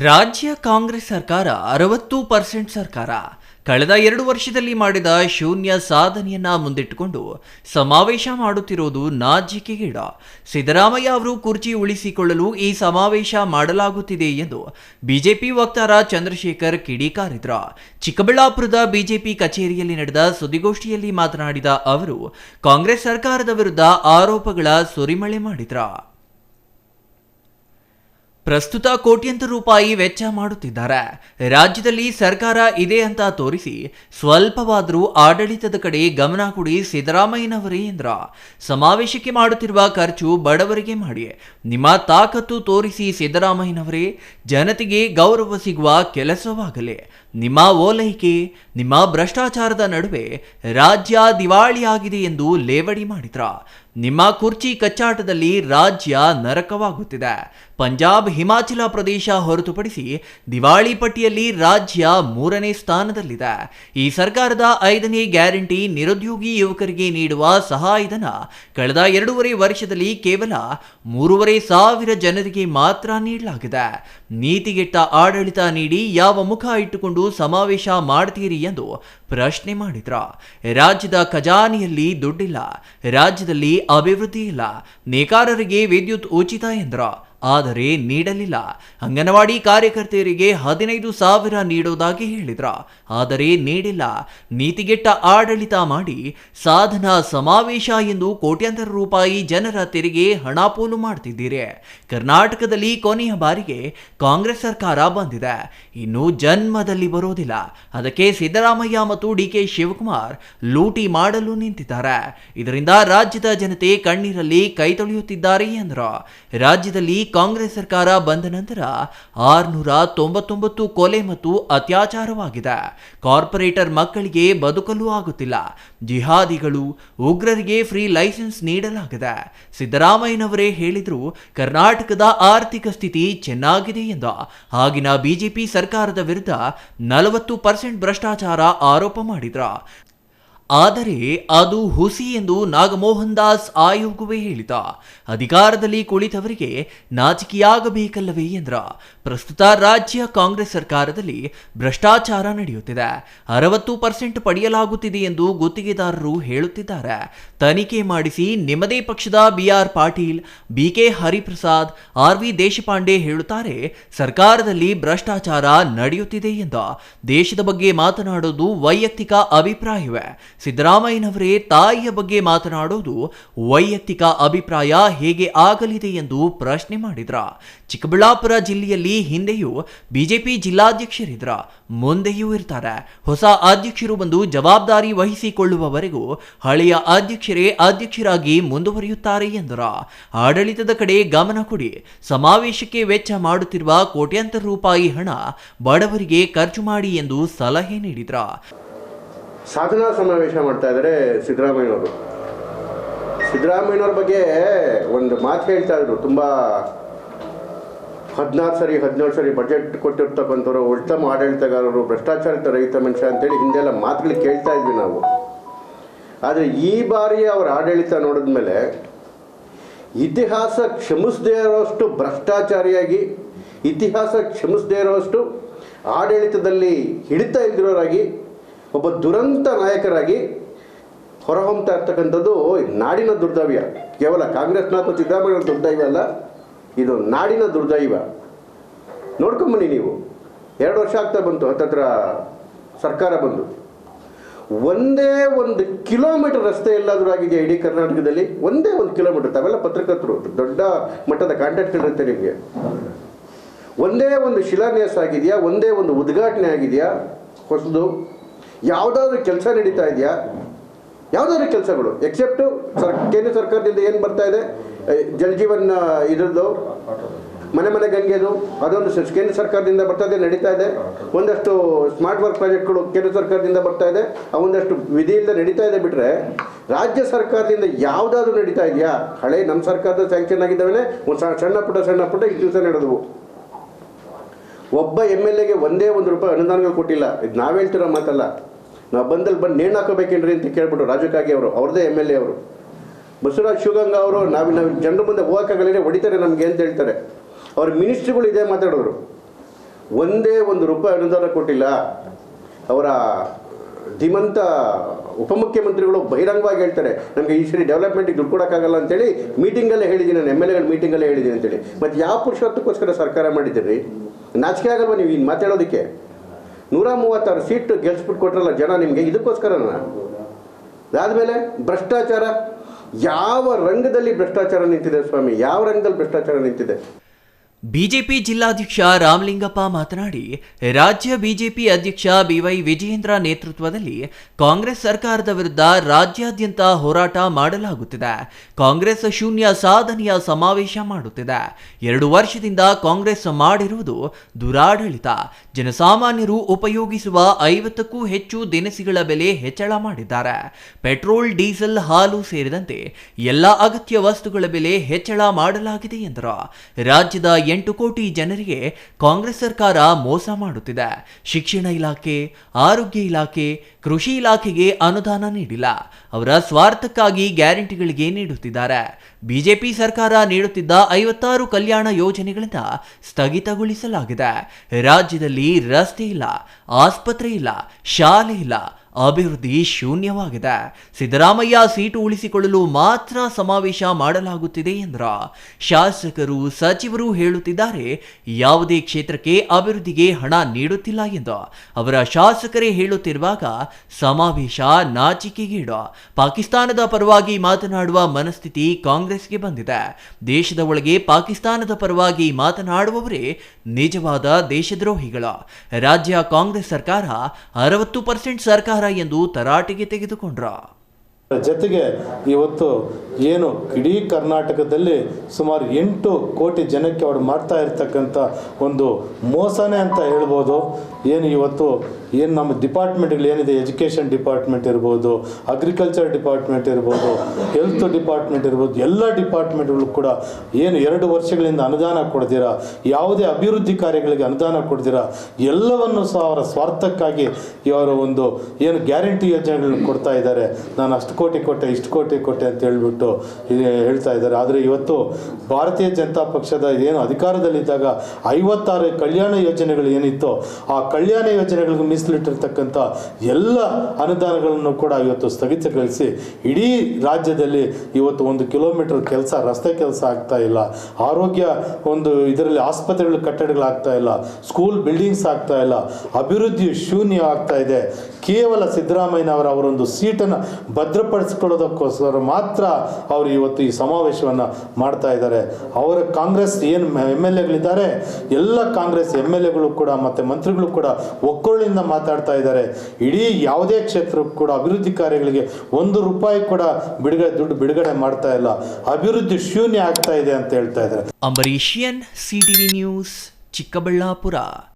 ರಾಜ್ಯ ಕಾಂಗ್ರೆಸ್ ಸರ್ಕಾರ ಅರವತ್ತು ಪರ್ಸೆಂಟ್ ಸರ್ಕಾರ ಕಳೆದ ಎರಡು ವರ್ಷದಲ್ಲಿ ಮಾಡಿದ ಶೂನ್ಯ ಸಾಧನೆಯನ್ನ ಮುಂದಿಟ್ಟುಕೊಂಡು ಸಮಾವೇಶ ಮಾಡುತ್ತಿರುವುದು ನಾಜಿಕೆಗೀಡ ಸಿದ್ದರಾಮಯ್ಯ ಅವರು ಕುರ್ಚಿ ಉಳಿಸಿಕೊಳ್ಳಲು ಈ ಸಮಾವೇಶ ಮಾಡಲಾಗುತ್ತಿದೆ ಎಂದು ಬಿಜೆಪಿ ವಕ್ತಾರ ಚಂದ್ರಶೇಖರ್ ಕಿಡಿಕಾರಿದ್ರ ಚಿಕ್ಕಬಳ್ಳಾಪುರದ ಬಿಜೆಪಿ ಕಚೇರಿಯಲ್ಲಿ ನಡೆದ ಸುದ್ದಿಗೋಷ್ಠಿಯಲ್ಲಿ ಮಾತನಾಡಿದ ಅವರು, ಕಾಂಗ್ರೆಸ್ ಸರ್ಕಾರದ ವಿರುದ್ಧ ಆರೋಪಗಳ ಸುರಿಮಳೆ ಮಾಡಿದ್ರ. ಪ್ರಸ್ತುತ ಕೋಟ್ಯಂತರ ರೂಪಾಯಿ ವೆಚ್ಚ ಮಾಡುತ್ತಿದ್ದಾರೆ. ರಾಜ್ಯದಲ್ಲಿ ಸರ್ಕಾರ ಇದೆ ಅಂತ ತೋರಿಸಿ ಸ್ವಲ್ಪವಾದರೂ ಆಡಳಿತದ ಕಡೆ ಗಮನ ಕೊಡಿ ಸಿದ್ದರಾಮಯ್ಯನವರೇ ಎಂದ್ರ. ಸಮಾವೇಶಕ್ಕೆ ಮಾಡುತ್ತಿರುವ ಖರ್ಚು ಬಡವರಿಗೆ ಮಾಡಿ. ನಿಮ್ಮ ತಾಕತ್ತು ತೋರಿಸಿ ಸಿದ್ದರಾಮಯ್ಯನವರೇ, ಜನತೆಗೆ ಗೌರವ ಸಿಗುವ ಕೆಲಸವಾಗಲಿ. ನಿಮ್ಮ ಓಲೈಕೆ, ನಿಮ್ಮ ಭ್ರಷ್ಟಾಚಾರದ ನಡುವೆ ರಾಜ್ಯ ದಿವಾಳಿಯಾಗಿದೆ ಎಂದು ಲೇವಡಿ ಮಾಡಿದ್ರ. ನಿಮ್ಮ ಕುರ್ಚಿ ಕಚ್ಚಾಟದಲ್ಲಿ ರಾಜ್ಯ ನರಕವಾಗುತ್ತಿದೆ. ಪಂಜಾಬ್, ಹಿಮಾಚಲ ಪ್ರದೇಶ ಹೊರತುಪಡಿಸಿ ದಿವಾಳಿ ಪಟ್ಟಿಯಲ್ಲಿ ರಾಜ್ಯ ಮೂರನೇ ಸ್ಥಾನದಲ್ಲಿದೆ. ಈ ಸರ್ಕಾರದ ಐದನೇ ಗ್ಯಾರಂಟಿ ನಿರುದ್ಯೋಗಿ ಯುವಕರಿಗೆ ನೀಡುವ ಸಹಾಯಧನ ಕಳೆದ ಎರಡೂವರೆ ವರ್ಷದಲ್ಲಿ ಕೇವಲ ಮೂರುವರೆ ಸಾವಿರ ಜನರಿಗೆ ಮಾತ್ರ ನೀಡಲಾಗಿದೆ. ನೀತಿಗೆಟ್ಟ ಆಡಳಿತ ನೀಡಿ ಯಾವ ಮುಖ ಇಟ್ಟುಕೊಂಡು ಸಮಾವೇಶ ಮಾಡ್ತೀರಿ ಎಂದು ಪ್ರಶ್ನೆ ಮಾಡಿದ್ರ. ರಾಜ್ಯದ ಖಜಾನೆಯಲ್ಲಿ ದುಡ್ಡಿಲ್ಲ. ರಾಜ್ಯದಲ್ಲಿ ಅಭಿವೃದ್ಧಿ ಇಲ್ಲ. ನೇಕಾರರಿಗೆ ವಿದ್ಯುತ್ ಉಚಿತ ಎಂದ್ರ. ಆದರೆ ನೀಡಲಿಲ್ಲ. ಅಂಗನವಾಡಿ ಕಾರ್ಯಕರ್ತೆಯರಿಗೆ ಹದಿನೈದು ಸಾವಿರ ನೀಡೋದಾಗಿ ಹೇಳಿದ್ರ. ಆದರೆ ನೀಡಿಲ್ಲ. ನೀತಿಗೆಟ್ಟ ಆಡಳಿತ ಮಾಡಿ ಸಾಧನಾ ಸಮಾವೇಶ ಎಂದು ಕೋಟ್ಯಾಂತರ ರೂಪಾಯಿ ಜನರ ತೆರಿಗೆ ಹಣ ಪೋಲು ಮಾಡ್ತಿದ್ದೀರಿ. ಕರ್ನಾಟಕದಲ್ಲಿ ಕೊನೆಯ ಬಾರಿಗೆ ಕಾಂಗ್ರೆಸ್ ಸರ್ಕಾರ ಬಂದಿದೆ. ಇನ್ನು ಜನ್ಮದಲ್ಲಿ ಬರೋದಿಲ್ಲ. ಅದಕ್ಕೆ ಸಿದ್ದರಾಮಯ್ಯ ಮತ್ತು ಡಿ ಕೆ ಶಿವಕುಮಾರ್ ಲೂಟಿ ಮಾಡಲು ನಿಂತಿದ್ದಾರೆ. ಇದರಿಂದ ರಾಜ್ಯದ ಜನತೆ ಕಣ್ಣೀರಲ್ಲಿ ಕೈ ತೊಳೆಯುತ್ತಿದ್ದಾರೆ ಎಂದರು. ರಾಜ್ಯದಲ್ಲಿ ಕಾಂಗ್ರೆಸ್ ಸರ್ಕಾರ ಬಂದ ನಂತರ ಆರ್ನೂರ ತೊಂಬತ್ತೊಂಬತ್ತು ಕೊಲೆ ಮತ್ತು ಅತ್ಯಾಚಾರವಾಗಿದೆ. ಕಾರ್ಪೊರೇಟರ್ ಮಕ್ಕಳಿಗೆ ಬದುಕಲು ಆಗುತ್ತಿಲ್ಲ. ಜಿಹಾದಿಗಳು ಉಗ್ರರಿಗೆ ಫ್ರೀ ಲೈಸೆನ್ಸ್ ನೀಡಲಾಗಿದೆ. ಸಿದ್ದರಾಮಯ್ಯನವರೇ ಹೇಳಿದ್ರು, ಕರ್ನಾಟಕದ ಆರ್ಥಿಕ ಸ್ಥಿತಿ ಚೆನ್ನಾಗಿದೆ ಎಂದ. ಆಗಿನ ಬಿಜೆಪಿ ಸರ್ಕಾರದ ವಿರುದ್ಧ ನಲವತ್ತು ಪರ್ಸೆಂಟ್ ಭ್ರಷ್ಟಾಚಾರ ಆರೋಪ ಮಾಡಿದ್ರ. ಆದರೆ ಅದು ಹುಸಿ ಎಂದು ನಾಗಮೋಹನ್ ದಾಸ್ ಆಯೋಗವೇ ಹೇಳಿದ. ಅಧಿಕಾರದಲ್ಲಿ ಕುಳಿತವರಿಗೆ ನಾಚಿಕೆಯಾಗಬೇಕಲ್ಲವೇ ಎಂದ್ರ. ಪ್ರಸ್ತುತ ರಾಜ್ಯ ಕಾಂಗ್ರೆಸ್ ಸರ್ಕಾರದಲ್ಲಿ ಭ್ರಷ್ಟಾಚಾರ ನಡೆಯುತ್ತಿದೆ. ಅರವತ್ತು ಪರ್ಸೆಂಟ್ ಪಡೆಯಲಾಗುತ್ತಿದೆ ಎಂದು ಗುತ್ತಿಗೆದಾರರು ಹೇಳುತ್ತಿದ್ದಾರೆ. ತನಿಖೆ ಮಾಡಿಸಿ ನಿಮ್ಮದೇ ಪಕ್ಷದ B R Patil, B K Hariprasad R V Deshpande ಹೇಳುತ್ತಾರೆ, ಸರ್ಕಾರದಲ್ಲಿ ಭ್ರಷ್ಟಾಚಾರ ನಡೆಯುತ್ತಿದೆ ಎಂದ. ದೇಶದ ಬಗ್ಗೆ ಮಾತನಾಡೋದು ವೈಯಕ್ತಿಕ ಅಭಿಪ್ರಾಯವೇ? ಸಿದ್ದರಾಮಯ್ಯನವರೇ ತಾಯಿಯ ಬಗ್ಗೆ ಮಾತನಾಡೋದು ವೈಯಕ್ತಿಕ ಅಭಿಪ್ರಾಯ ಹೇಗೆ ಆಗಲಿದೆ ಎಂದು ಪ್ರಶ್ನೆ ಮಾಡಿದ್ರ? ಚಿಕ್ಕಬಳ್ಳಾಪುರ ಜಿಲ್ಲೆಯಲ್ಲಿ ಹಿಂದೆಯೂ ಬಿಜೆಪಿ ಜಿಲ್ಲಾಧ್ಯಕ್ಷರಿದ್ರ ಮುಂದೆಯೂ ಇರ್ತಾರೆ. ಹೊಸ ಅಧ್ಯಕ್ಷರು ಬಂದು ಜವಾಬ್ದಾರಿ ವಹಿಸಿಕೊಳ್ಳುವವರೆಗೂ ಹಳೆಯ ಅಧ್ಯಕ್ಷರೇ ಅಧ್ಯಕ್ಷರಾಗಿ ಮುಂದುವರಿಯುತ್ತಾರೆ ಎಂದರ ಆಡಳಿತದ ಕಡೆ ಗಮನ ಕೊಡಿ. ಸಮಾವೇಶಕ್ಕೆ ವೆಚ್ಚ ಮಾಡುತ್ತಿರುವ ಕೋಟ್ಯಾಂತರ ರೂಪಾಯಿ ಹಣ ಬಡವರಿಗೆ ಖರ್ಚು ಮಾಡಿ ಎಂದು ಸಲಹೆ ನೀಡಿದ್ರ. ಸಾಧನಾ ಸಮಾವೇಶ ಮಾಡ್ತಾ ಇದ್ದಾರೆ ಸಿದ್ದರಾಮಯ್ಯವರು ಸಿದ್ದರಾಮಯ್ಯವ್ರ ಬಗ್ಗೆ ಒಂದು ಮಾತು ಹೇಳ್ತಾ ಇದ್ರು, ತುಂಬ ಹದಿನಾರು ಸರಿ, ಹದಿನೇಳು ಸರಿ ಬಜೆಟ್ ಕೊಟ್ಟಿರ್ತಕ್ಕಂಥವ್ರು, ಉತ್ತಮ ಆಡಳಿತಗಾರರು, ಭ್ರಷ್ಟಾಚಾರಿತ ರಹಿತ ಮನುಷ್ಯ ಅಂತೇಳಿ ಹಿಂದೆಲ್ಲ ಮಾತುಗಳು ಕೇಳ್ತಾ ಇದ್ವಿ ನಾವು. ಆದರೆ ಈ ಬಾರಿ ಅವರ ಆಡಳಿತ ನೋಡಿದ್ಮೇಲೆ ಇತಿಹಾಸ ಕ್ಷಮಿಸದೇ ಇರೋಷ್ಟು ಭ್ರಷ್ಟಾಚಾರಿಯಾಗಿ, ಇತಿಹಾಸ ಕ್ಷಮಿಸದೇ ಇರೋಷ್ಟು ಆಡಳಿತದಲ್ಲಿ ಹಿಡಿತಾ ಇದ್ದಿರೋರಾಗಿ, ಒಬ್ಬ ದುರಂತ ನಾಯಕರಾಗಿ ಹೊರಹೊಮ್ತಾ ಇರ್ತಕ್ಕಂಥದ್ದು ನಾಡಿನ ದುರ್ದೈವ ಕೇವಲ ಕಾಂಗ್ರೆಸ್ನ ಅಥವಾ ಸಿದ್ದರಾಮಯ್ಯ ದುರ್ದವ್ಯ ಅಲ್ಲ ಇದು ನಾಡಿನ ದುರ್ದೈವ. ನೋಡ್ಕೊಂಬನ್ನಿ ನೀವು. ಎರಡು ವರ್ಷ ಆಗ್ತಾ ಬಂತು, ಹತ್ತತ್ರ ಸರ್ಕಾರ ಬಂದು. ಒಂದೇ ಒಂದು ಕಿಲೋಮೀಟರ್ ರಸ್ತೆ ಎಲ್ಲಾದರೂ ಆಗಿದೆಯಾ ಇಡೀ ಕರ್ನಾಟಕದಲ್ಲಿ? ಒಂದೇ ಒಂದು ಕಿಲೋಮೀಟರ್, ತಾವೆಲ್ಲ ಪತ್ರಕರ್ತರು, ದೊಡ್ಡ ಮಟ್ಟದ ಕಾಂಟ್ಯಾಕ್ಟ್ ಇರುತ್ತೆ ನಿಮಗೆ. ಒಂದೇ ಒಂದು ಶಿಲಾನ್ಯಾಸ ಆಗಿದೆಯಾ? ಒಂದೇ ಒಂದು ಉದ್ಘಾಟನೆ ಆಗಿದೆಯಾ? ಹೊಸದು? ಯಾವುದಾದ್ರೂ ಕೆಲಸ ನಡೀತಾ ಇದೆಯಾ? ಯಾವುದಾದ್ರೂ ಕೆಲಸಗಳು ಎಕ್ಸೆಪ್ಟು ಸರ್, ಕೇಂದ್ರ ಸರ್ಕಾರದಿಂದ ಏನು ಬರ್ತಾ ಇದೆ? ಜಲ ಜೀವನ್ ಇದ್ರದ್ದು, ಮನೆ ಮನೆ ಗಂಗೆದು, ಅದೊಂದು ಕೇಂದ್ರ ಸರ್ಕಾರದಿಂದ ಬರ್ತಾ ಇದೆ, ನಡೀತಾ ಇದೆ. ಒಂದಷ್ಟು ಸ್ಮಾರ್ಟ್ ವರ್ಕ್ ಪ್ರಾಜೆಕ್ಟ್ಗಳು ಕೇಂದ್ರ ಸರ್ಕಾರದಿಂದ ಬರ್ತಾ ಇದೆ. ಆ ಒಂದಷ್ಟು ವಿಧಿಯಿಂದ ನಡೀತಾ ಇದೆ ಬಿಟ್ಟರೆ ರಾಜ್ಯ ಸರ್ಕಾರದಿಂದ ಯಾವುದಾದ್ರೂ ನಡೀತಾ ಇದೆಯಾ? ಹಳೆ ನಮ್ಮ ಸರ್ಕಾರದ ಸ್ಯಾಂಕ್ಷನ್ ಆಗಿದ್ದಾವೆ ಒಂದು ಸಣ್ಣ ಪುಟ್ಟ ಸಣ್ಣ ಪುಟ್ಟ ಈ ದಿವಸ ನಡೆದವು. ಒಬ್ಬ ಎಂ ಎಲ್ ಎಗೆ ಒಂದೇ ಒಂದು ರೂಪಾಯಿ ಅನುದಾನಗಳು ಕೊಟ್ಟಿಲ್ಲ. ಇದು ನಾವೇಳ್ತಿರೋ ಮಾತಲ್ಲ. ನಾವು ಬಂದಲ್ಲಿ ಬಂದು ನೇಣು ಹಾಕೋಬೇಕೇನ್ರಿ ಅಂತ ಕೇಳ್ಬಿಟ್ಟು ರಾಜಕಾಗಿ ಅವರು, ಅವ್ರದೇ ಎಂ ಎಲ್ ಎ ಅವರು. ಬಸವರಾಜ್ ಶಿವಗಂಗಾ ಅವರು, ನಾವು ನಾವು ಜನರ ಮುಂದೆ ಹೋಗೋಕ್ಕಾಗಲಿಲ್ಲ ಹೊಡಿತಾರೆ ನಮಗೆ ಅಂತ ಹೇಳ್ತಾರೆ. ಅವ್ರ ಮಿನಿಸ್ಟ್ರಿಗಳು ಇದೇ ಮಾತಾಡೋರು. ಒಂದೇ ಒಂದು ರೂಪಾಯಿ ಅನುದಾನ ಕೊಟ್ಟಿಲ್ಲ. ಅವರ ಧೀಮಂತ ಉಪಮುಖ್ಯಮಂತ್ರಿಗಳು ಬಹಿರಂಗವಾಗಿ ಹೇಳ್ತಾರೆ. ನಮಗೆ ಈ ಸರಿ ಡೆವಲಪ್ಮೆಂಟಿಗೆ ದುಡ್ಡು ಕೊಡೋಕ್ಕಾಗಲ್ಲ ಅಂತೇಳಿ ಮೀಟಿಂಗಲ್ಲೇ ಹೇಳಿದ್ದೀನಿ ನಾನು ಎಂ ಎಲ್ ಎಗಳ ಮೀಟಿಂಗಲ್ಲೇ ಹೇಳಿದ್ದೀನಿ ಅಂತೇಳಿ. ಮತ್ತು ಯಾವ ಪುರುಷತ್ವಕ್ಕೋಸ್ಕರ ಸರ್ಕಾರ ಮಾಡಿದ್ದೀರಿ? ನಾಚಿಕೆ ಆಗಲ್ವಾ ನೀವು ಇನ್ನು ಮಾತಾಡೋದಕ್ಕೆ? ನೂರ ಮೂವತ್ತಾರು ಸೀಟ್ ಗೆಲ್ಸ್ಬಿಟ್ಟು ಕೊಟ್ರಲ್ಲ ಜನ ನಿಮಗೆ? ಇದಕ್ಕೋಸ್ಕರನ? ಅದಾದಮೇಲೆ ಭ್ರಷ್ಟಾಚಾರ. ಯಾವ ರಂಗದಲ್ಲಿ ಭ್ರಷ್ಟಾಚಾರ ನಿಂತಿದೆ ಸ್ವಾಮಿ? ಯಾವ ರಂಗದಲ್ಲಿ ಭ್ರಷ್ಟಾಚಾರ ನಿಂತಿದೆ? ಬಿಜೆಪಿ ಜಿಲ್ಲಾಧ್ಯಕ್ಷ ರಾಮಲಿಂಗಪ್ಪ ಮಾತನಾಡಿ, ರಾಜ್ಯ ಬಿಜೆಪಿ ಅಧ್ಯಕ್ಷ ಬಿವೈ ವಿಜಯೇಂದ್ರ ನೇತೃತ್ವದಲ್ಲಿ ಕಾಂಗ್ರೆಸ್ ಸರ್ಕಾರದ ವಿರುದ್ಧ ರಾಜ್ಯಾದ್ಯಂತ ಹೋರಾಟ ಮಾಡಲಾಗುತ್ತಿದೆ. ಕಾಂಗ್ರೆಸ್ ಶೂನ್ಯ ಸಾಧನೆಯ ಸಮಾವೇಶ ಮಾಡುತ್ತಿದೆ. ಎರಡು ವರ್ಷದಿಂದ ಕಾಂಗ್ರೆಸ್ ಮಾಡಿರುವುದು ದುರಾಡಳಿತ. ಜನಸಾಮಾನ್ಯರು ಉಪಯೋಗಿಸುವ ಐವತ್ತಕ್ಕೂ ಹೆಚ್ಚು ದಿನಸಿಗಳ ಬೆಲೆ ಹೆಚ್ಚಳ ಮಾಡಿದ್ದಾರೆ. ಪೆಟ್ರೋಲ್, ಡೀಸೆಲ್, ಹಾಲು ಸೇರಿದಂತೆ ಎಲ್ಲ ಅಗತ್ಯ ವಸ್ತುಗಳ ಬೆಲೆ ಹೆಚ್ಚಳ ಮಾಡಲಾಗಿದೆ ಎಂದರು. ರಾಜ್ಯದ ಎಂಟು ಕೋಟಿ ಜನರಿಗೆ ಕಾಂಗ್ರೆಸ್ ಸರ್ಕಾರ ಮೋಸ ಮಾಡುತ್ತಿದೆ. ಶಿಕ್ಷಣ ಇಲಾಖೆ, ಆರೋಗ್ಯ ಇಲಾಖೆ, ಕೃಷಿ ಇಲಾಖೆಗೆ ಅನುದಾನ ನೀಡಿಲ್ಲ. ಅವರ ಸ್ವಾರ್ಥಕ್ಕಾಗಿ ಗ್ಯಾರಂಟಿಗಳಿಗೆ ನೀಡುತ್ತಿದ್ದಾರೆ. ಬಿಜೆಪಿ ಸರ್ಕಾರ ನೀಡುತ್ತಿದ್ದ ಐವತ್ತಾರು ಕಲ್ಯಾಣ ಯೋಜನೆಗಳಿಂದ ಸ್ಥಗಿತಗೊಳಿಸಲಾಗಿದೆ. ರಾಜ್ಯದಲ್ಲಿ ರಸ್ತೆ ಇಲ್ಲ, ಆಸ್ಪತ್ರೆ ಇಲ್ಲ, ಶಾಲೆ ಇಲ್ಲ ಅಭಿವೃದ್ಧಿ ಶೂನ್ಯವಾಗಿದೆ. ಸಿದ್ದರಾಮಯ್ಯ ಸೀಟು ಉಳಿಸಿಕೊಳ್ಳಲು ಮಾತ್ರ ಸಮಾವೇಶ ಮಾಡಲಾಗುತ್ತಿದೆ ಎಂದ್ರ ಶಾಸಕರು, ಸಚಿವರು ಹೇಳುತ್ತಿದ್ದಾರೆ, ಯಾವುದೇ ಕ್ಷೇತ್ರಕ್ಕೆ ಅಭಿವೃದ್ಧಿಗೆ ಹಣ ನೀಡುತ್ತಿಲ್ಲ ಎಂದು. ಅವರ ಶಾಸಕರೇ ಹೇಳುತ್ತಿರುವಾಗ ಸಮಾವೇಶ ನಾಚಿಕೆಗೀಡು. ಪಾಕಿಸ್ತಾನದ ಪರವಾಗಿ ಮಾತನಾಡುವ ಮನಸ್ಥಿತಿ ಕಾಂಗ್ರೆಸ್ಗೆ ಬಂದಿದೆ. ದೇಶದ ಒಳಗೆ ಪಾಕಿಸ್ತಾನದ ಪರವಾಗಿ ಮಾತನಾಡುವವರೇ ನಿಜವಾದ ದೇಶದ್ರೋಹಿಗಳು. ರಾಜ್ಯ ಕಾಂಗ್ರೆಸ್ ಸರ್ಕಾರ ಅರವತ್ತು ಪರ್ಸೆಂಟ್ ಸರ್ಕಾರ ಎಂದು ತರಾಟೆಗೆ ತೆಗೆದುಕೊಂಡ್ರ. ಜೊತೆಗೆ ಇವತ್ತು ಏನು ಇಡೀ ಕರ್ನಾಟಕದಲ್ಲಿ ಸುಮಾರು ಎಂಟು ಕೋಟಿ ಜನಕ್ಕೆ ಅವರು ಮಾಡ್ತಾ ಇರ್ತಕ್ಕಂಥ ಒಂದು ಮೋಸನೇ ಅಂತ ಹೇಳ್ಬೋದು. ಏನು ಇವತ್ತು ಏನು ನಮ್ಮ ಡಿಪಾರ್ಟ್ಮೆಂಟ್ಗಳು ಏನಿದೆ? ಎಜುಕೇಷನ್ ಡಿಪಾರ್ಟ್ಮೆಂಟ್ ಇರ್ಬೋದು ಅಗ್ರಿಕಲ್ಚರ್ ಡಿಪಾರ್ಟ್ಮೆಂಟ್ ಇರ್ಬೋದು ಹೆಲ್ತ್ ಡಿಪಾರ್ಟ್ಮೆಂಟ್ ಇರ್ಬೋದು, ಎಲ್ಲ ಡಿಪಾರ್ಟ್ಮೆಂಟ್ಗಳು ಕೂಡ ಏನು ಎರಡು ವರ್ಷಗಳಿಂದ ಅನುದಾನ ಕೊಡ್ತೀರಾ ಯಾವುದೇ ಅಭಿವೃದ್ಧಿ ಕಾರ್ಯಗಳಿಗೆ ಅನುದಾನ ಕೊಡ್ತೀರಾ ಎಲ್ಲವನ್ನು ಸಹ ಅವರ ಸ್ವಾರ್ಥಕ್ಕಾಗಿ ಇವರ ಒಂದು ಏನು ಗ್ಯಾರಂಟಿ ಯೋಜನೆಗಳನ್ನ ಕೊಡ್ತಾ ಇದ್ದಾರೆ. ನಾನು ಅಷ್ಟು ಕೋಟಿ ಕೊಟ್ಟೆ, ಇಷ್ಟು ಕೋಟಿ ಕೊಟ್ಟೆ ಅಂತ ಹೇಳ್ಬಿಟ್ಟು ಹೇಳ್ತಾ ಇದ್ದಾರೆ. ಆದರೆ ಇವತ್ತು ಭಾರತೀಯ ಜನತಾ ಪಕ್ಷದ ಏನು ಅಧಿಕಾರದಲ್ಲಿದ್ದಾಗ ಐವತ್ತಾರು ಕಲ್ಯಾಣ ಯೋಜನೆಗಳು ಏನಿತ್ತು, ಆ ಕಲ್ಯಾಣ ಯೋಜನೆಗಳಿಗೆ ಮೀಸಲಿಟ್ಟಿರ್ತಕ್ಕಂಥ ಎಲ್ಲ ಅನುದಾನಗಳನ್ನು ಕೂಡ ಇವತ್ತು ಸ್ಥಗಿತಗೊಳಿಸಿ ಇಡೀ ರಾಜ್ಯದಲ್ಲಿ ಇವತ್ತು ಒಂದು ಕಿಲೋಮೀಟರ್ ಕೆಲಸ, ರಸ್ತೆ ಕೆಲಸ ಆಗ್ತಾ ಇಲ್ಲ. ಆರೋಗ್ಯ ಒಂದು ಇದರಲ್ಲಿ ಆಸ್ಪತ್ರೆಗಳು ಕಟ್ಟಡಗಳಾಗ್ತಾ ಇಲ್ಲ. ಸ್ಕೂಲ್ ಬಿಲ್ಡಿಂಗ್ಸ್ ಆಗ್ತಾ ಇಲ್ಲ. ಅಭಿವೃದ್ಧಿ ಶೂನ್ಯ ಆಗ್ತಾ ಇದೆ. ಕೇವಲ ಸಿದ್ದರಾಮಯ್ಯನವರ ಅವರೊಂದು ಸೀಟನ್ನು ಭದ್ರಪಡಿಸ್ಕೊಳ್ಳೋದಕ್ಕೋಸ್ಕರ ಮಾತ್ರ ಅವರು ಇವತ್ತು ಈ ಸಮಾವೇಶವನ್ನು ಮಾಡ್ತಾ ಇದ್ದಾರೆ. ಅವರ ಕಾಂಗ್ರೆಸ್ ಏನು ಎಂ ಎಲ್ ಎಗಳಿದ್ದಾರೆ ಎಲ್ಲ ಕಾಂಗ್ರೆಸ್ ಎಂ ಎಲ್ ಎಗಳು ಕೂಡ ಮತ್ತು ಮಂತ್ರಿಗಳು ಕೂಡ ಒಕ್ಕೊಳ್ಳಿಂದ ಮಾತಾಡ್ತಾ ಇದ್ದಾರೆ. ಇಡೀ ಯಾವುದೇ ಕ್ಷೇತ್ರಕ್ಕೂ ಕೂಡ ಅಭಿವೃದ್ಧಿ ಕಾರ್ಯಗಳಿಗೆ ಒಂದು ರೂಪಾಯಿ ಕೂಡ ಬಿಡುಗಡೆ, ದುಡ್ಡು ಬಿಡುಗಡೆ ಮಾಡ್ತಾ ಇಲ್ಲ. ಅಭಿವೃದ್ಧಿ ಶೂನ್ಯ ಆಗ್ತಾ ಇದೆ ಅಂತ ಹೇಳ್ತಾ ಇದ್ದಾರೆ. ಅಂಬರೀಷಿಯನ್ ಸಿಟಿವಿ ನ್ಯೂಸ್ ಚಿಕ್ಕಬಳ್ಳಾಪುರ.